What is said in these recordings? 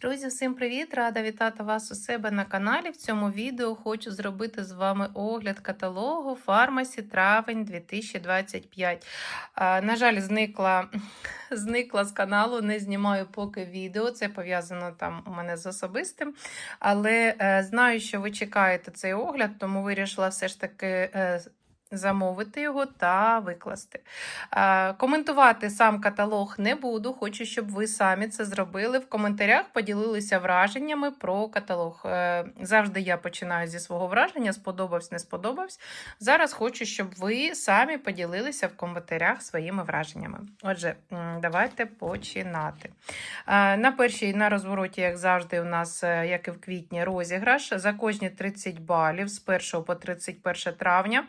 Друзі, всім привіт! Рада вітати вас у себе на каналі. В цьому відео хочу зробити з вами огляд каталогу Фармасі травень 2025. На жаль, зникла, зникла з каналу, не знімаю поки відео. Це пов'язано там у мене з особистим. Але е, знаю, що ви чекаєте цей огляд, тому вирішила все ж таки. Замовити його та викласти. Коментувати сам каталог не буду. Хочу, щоб ви самі це зробили. В коментарях поділилися враженнями про каталог. Е, Завжди я починаю зі свого враження: сподобався, не сподобався. Зараз хочу, щоб ви самі поділилися в коментарях своїми враженнями. Отже, давайте починати. На першій на розвороті, як завжди, у нас, е, як і в квітні, розіграш за кожні 30 балів з 1 по 31 травня.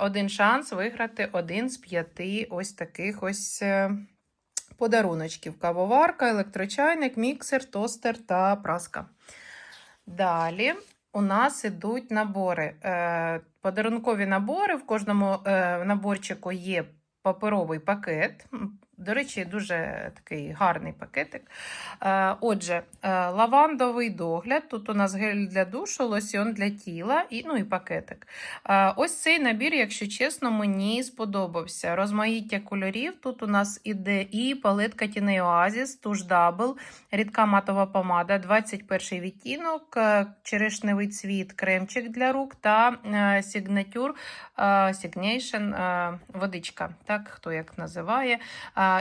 Один шанс виграти один з п'яти ось таких ось е, подаруночків: кавоварка, електрочайник, міксер, тостер та праска. Далі у нас ідуть набори. Е, Подарункові набори. В кожному е, наборчику є паперовий пакет. До речі, дуже такий гарний пакетик. Е, Отже, е, лавандовий догляд. Тут у нас гель для душу, лосьон для тіла і, ну, і пакетик. Е, Ось цей набір, якщо чесно, мені сподобався. Розмаїття кольорів. Тут у нас іде і палетка Тіней Оазіс, туш дабл, рідка матова помада, 21 відтінок, черешневий цвіт, кремчик для рук та сігнатюр е, водичка, так хто як називає.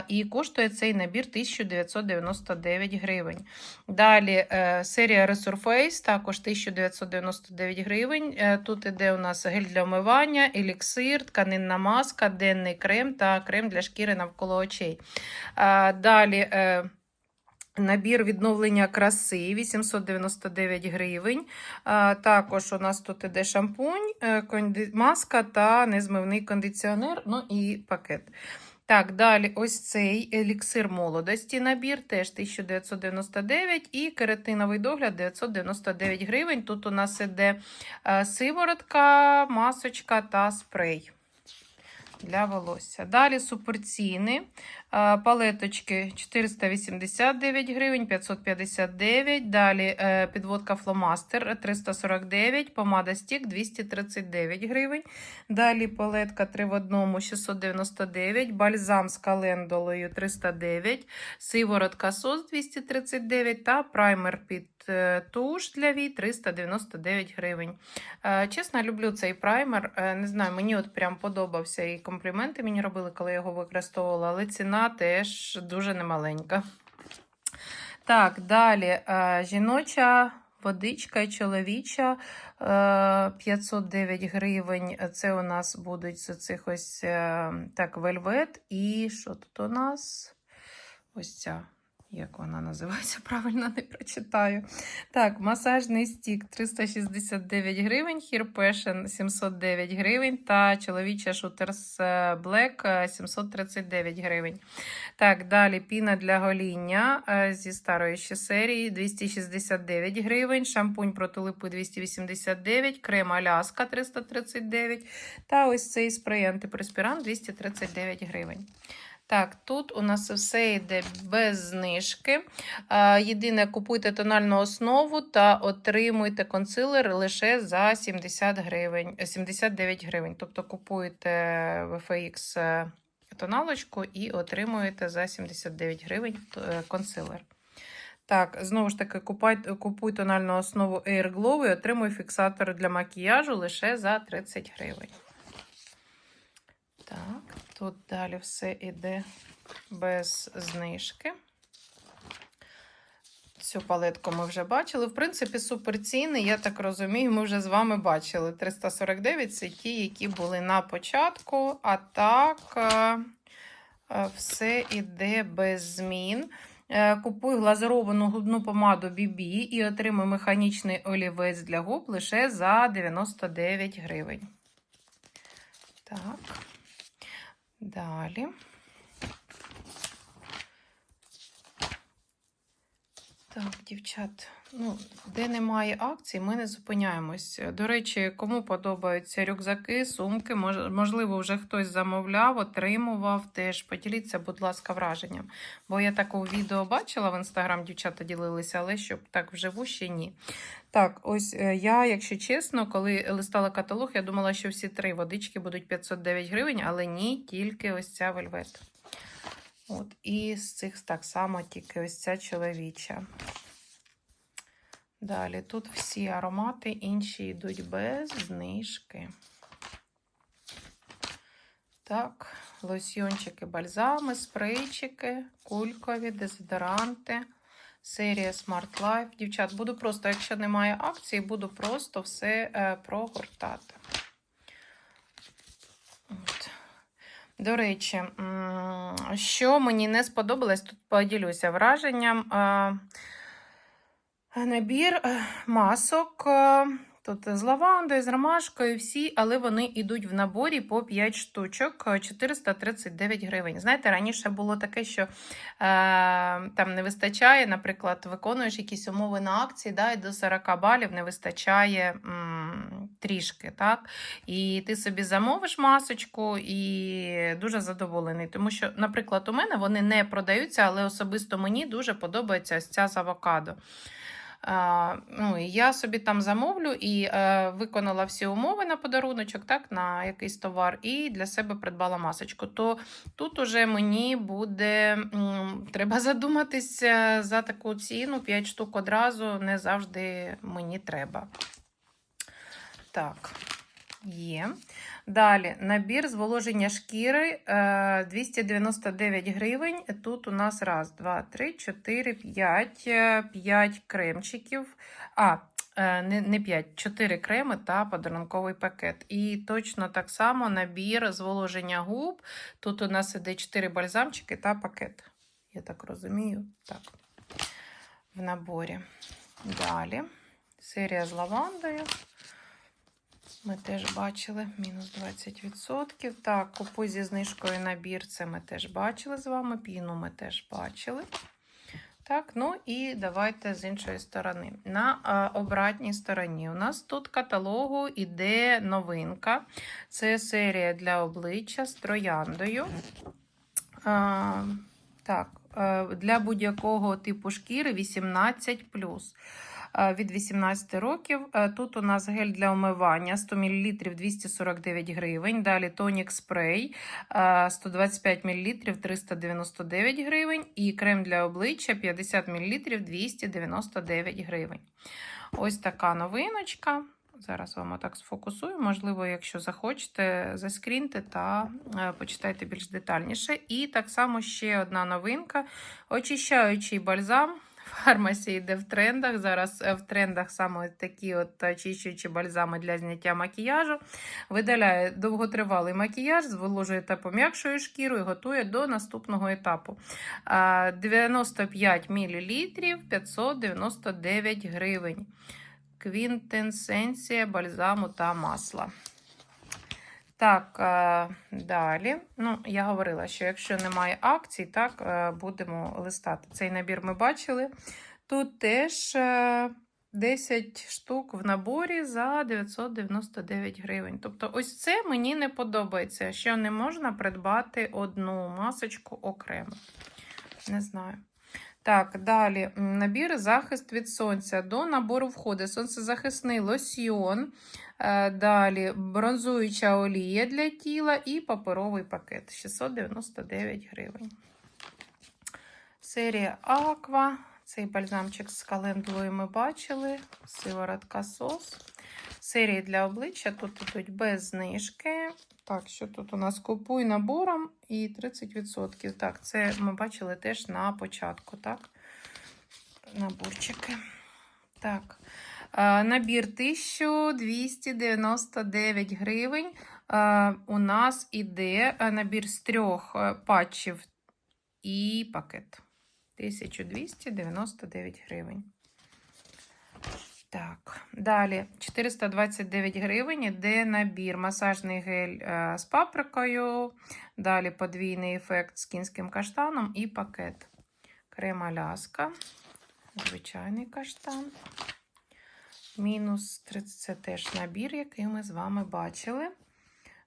І коштує цей набір 1999 гривень. Далі е, серія Resurface, також 1999 гривень. Е, Тут іде у нас гель для вмивання, еліксир, тканинна маска, денний крем та крем для шкіри навколо очей. Далі. е, Набір відновлення краси 899 гривень. Також у нас тут іде шампунь, маска та незмивний кондиціонер, ну і пакет. Так, далі ось цей еліксир молодості набір, теж 1999 і керетиновий догляд 999 гривень. Тут у нас іде е, сиворотка, масочка та спрей для волосся. Далі суперціни. Палеточки 489 гривень, 559. Далі е, підводка фломастер 349, помада стік 239 гривень. Далі палетка 3 в 1 699, бальзам з календолою 309, сиворотка сос 239 та праймер під туш для вій 399 гривень. Е, Чесно, люблю цей праймер. Е, Не знаю, мені от прям подобався і компліменти мені робили, коли я його використовувала, але ціна теж дуже немаленька. Так, далі е, жіноча водичка і чоловіча е, 509 гривень. Це у нас будуть з цих ось е, так, вельвет. І що тут у нас? Ось ця. Як вона називається, правильно не прочитаю. Так, масажний стік 369 гривень, Passion 709 гривень та чоловіча Shooters Black 739 гривень. Так, далі піна для гоління е, зі старої ще серії 269 гривень, шампунь проти липи 289, крем Аляска 339 та ось цей спрей антипреспірант 239 гривень. Так, тут у нас все йде без знижки. Е, Єдине, купуйте тональну основу та отримуйте консилер лише за 70 гривень, е, 79 гривень. Тобто купуєте VFX е, тоналочку і отримуєте за 79 гривень е, консилер. Так, знову ж таки, купуй, купуй тональну основу Air Glow і отримуй фіксатор для макіяжу лише за 30 гривень. Так, тут далі все йде без знижки. Цю палетку ми вже бачили. В принципі, супер ціни, я так розумію, ми вже з вами бачили. 349 це ті, які були на початку. А так, е, е, все йде без змін. Е, Купуй глазуровану губну помаду BB і отримай механічний олівець для губ лише за 99 гривень. Так. Далі. Так, дівчат, ну, де немає акцій, ми не зупиняємось. До речі, кому подобаються рюкзаки, сумки, можливо, вже хтось замовляв, отримував теж. Поділіться, будь ласка, враженням. Бо я таке відео бачила в інстаграм, дівчата ділилися, але щоб так вживу ще ні. Так, ось е, я, якщо чесно, коли листала каталог, я думала, що всі три водички будуть 509 гривень, але ні, тільки ось ця вельвет. От, і з цих так само тільки ось ця чоловіча. Далі тут всі аромати, інші йдуть без знижки. Так, лосьйончики, бальзами, спрейчики, кулькові, дезодоранти. Серія Smart Life. Дівчат, буду просто, якщо немає акції, буду просто все е, прогортати. До речі, що мені не сподобалось, тут поділюся враженням. Е, Набір е, масок. Е, Тут з лавандою, з ромашкою, всі, але вони йдуть в наборі по 5 штучок, е, 439 гривень. Знаєте, раніше було таке, що е, там не вистачає, наприклад, виконуєш якісь умови на акції, да, і до 40 балів не вистачає м, трішки. так? І ти собі замовиш масочку і дуже задоволений. Тому що, наприклад, у мене вони не продаються, але особисто мені дуже подобається ця з авокадо. Ну, я собі там замовлю і е, виконала всі умови на подаруночок, так, на якийсь товар, і для себе придбала масочку. То тут уже мені буде треба задуматися за таку ціну 5 штук одразу не завжди мені треба. Так, є. Далі набір зволоження шкіри е, 299 гривень. Тут у нас раз, два, три, чотири, п'ять, е, п'ять кремчиків. А, е, не, не 5, 4 креми та подарунковий пакет. І точно так само набір зволоження губ. Тут у нас іде 4 бальзамчики та пакет. Я так розумію. Так, в наборі. Далі. Серія з лавандою. Ми теж бачили мінус 20%. Так, купуй зі знижкою набір. Це ми теж бачили з вами. Піну ми теж бачили. Так, ну і давайте з іншої сторони. На а, обратній стороні у нас тут каталогу іде новинка. Це серія для обличчя з трояндою. А, так, е, для будь-якого типу шкіри 18 е, від 18 років. Е, Тут у нас гель для омивання 100 мл 249 гривень. Далі тонік спрей е, 125 мл 399 гривень. І крем для обличчя 50 мл 299 гривень. Ось така новиночка. Зараз вам отак сфокусую. Можливо, якщо захочете, заскріньте та е, почитайте більш детальніше. І так само ще одна новинка: очищаючий бальзам. Фармасі йде в трендах. Зараз е, в трендах саме такі от очищуючі бальзами для зняття макіяжу. Видаляє довготривалий макіяж, зволожує та пом'якшує шкіру і готує до наступного етапу. 95 мл 599 гривень. Квінтенсенція бальзаму та масла. Так, е, далі. Ну, я говорила, що якщо немає акцій, так, е, будемо листати. Цей набір ми бачили. Тут теж е, 10 штук в наборі за 999 гривень. Тобто, ось це мені не подобається, що не можна придбати одну масочку окремо. Не знаю. Так, далі набір захист від сонця. До набору входить сонцезахисний лосьйон, е, далі бронзуюча олія для тіла і паперовий пакет 699 гривень. Серія Аква. Цей бальзамчик з календулою ми бачили. Сиворотка сос. Серії для обличчя тут ідуть без знижки. Так, що тут у нас купуй набором і 30%. Так, це ми бачили теж на початку, так? Наборчики. Так. Е, Набір 1299 гривень. Е, У нас іде е, набір з трьох патчів і пакет. 1299 гривень. Так, далі 429 гривень іде набір масажний гель з паприкою, далі подвійний ефект з кінським каштаном і пакет. Крем Аляска. звичайний каштан. Мінус 30 це теж набір, який ми з вами бачили.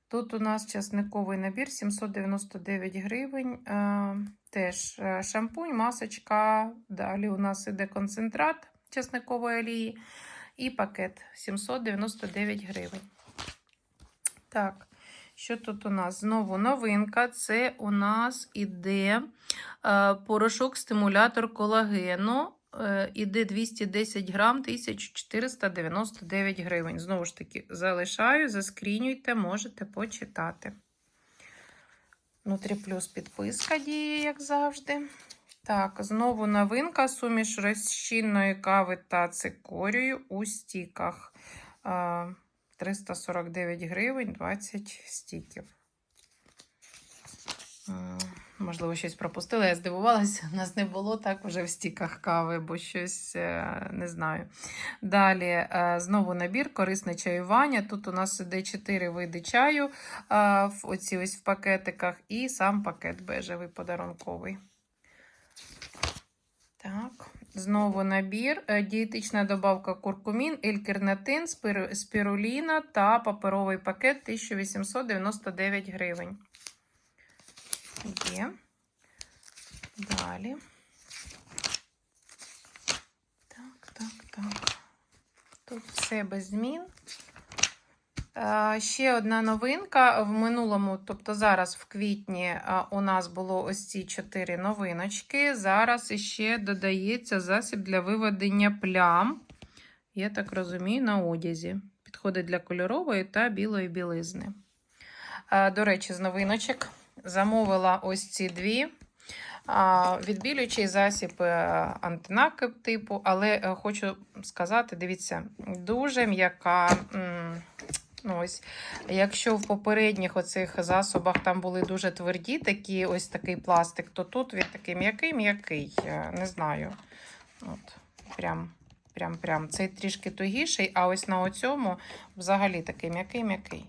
Тут у нас часниковий набір 799 гривень. Е, теж е, шампунь, масочка. Далі у нас іде концентрат часникової олії і пакет 799 гривень. Так, що тут у нас? Знову новинка. Це у нас іде е, порошок-стимулятор колагену. Е, іде 210 грам 1499 гривень. Знову ж таки, залишаю, заскрінюйте, можете почитати. Внутрі плюс підписка діє, як завжди. Так, знову новинка. Суміш розчинної кави та цикорію у стіках. Е, 349 гривень 20 стіків. Можливо, щось пропустила. Я здивувалася, у нас не було так вже в стіках кави, бо щось е, не знаю. Далі е, знову набір, корисне чаювання. Тут у нас іде 4 види чаю, е, оці ось в пакетиках, і сам пакет бежевий подарунковий. Так, знову набір. Дієтична добавка куркумін, елькернатин, спіруліна та паперовий пакет 1899 гривень. Є. Далі. Так, так, так. Тут все без змін. Е, Ще одна новинка. В минулому, тобто зараз в квітні, е, у нас було ось ці чотири новиночки. Зараз іще додається засіб для виведення плям. Я так розумію, на одязі. Підходить для кольорової та білої білизни. Е, До речі, з новиночок замовила ось ці дві. Відбілюючий засіб е, антинакип типу, але е, хочу сказати: дивіться, дуже м'яка. Ну, ось, якщо в попередніх оцих засобах там були дуже тверді, такі, ось такий пластик, то тут він такий м'який, м'який. е, Не знаю. От, прям, прям, прям. Цей трішки тугіший, а ось на оцьому взагалі такий м'який, м'який.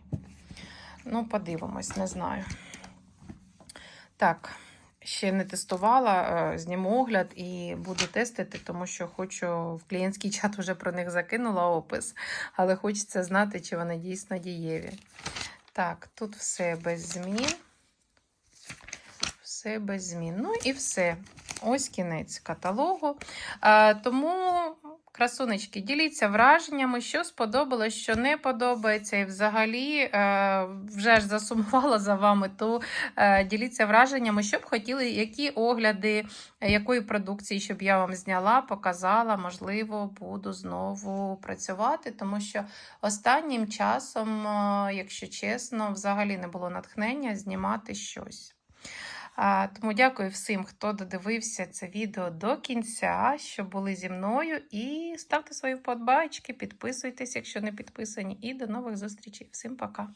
Ну, подивимось, не знаю. Так, ще не тестувала, е, зніму огляд і буду тестити, тому що хочу в клієнтський чат вже про них закинула опис, але хочеться знати, чи вони дійсно дієві. Так, тут все без змін. Все без змін. Ну і все. Ось кінець каталогу. А, тому, красунечки, діліться враженнями, що сподобалось, що не подобається. І взагалі е, вже ж засумувала за вами, то е, діліться враженнями, що б хотіли, які огляди, якої продукції, щоб я вам зняла, показала. Можливо, буду знову працювати, тому що останнім часом, е, якщо чесно, взагалі не було натхнення знімати щось. Тому дякую всім, хто додивився це відео до кінця, що були зі мною. І ставте свої вподобайки, підписуйтесь, якщо не підписані. І до нових зустрічей. Всім пока!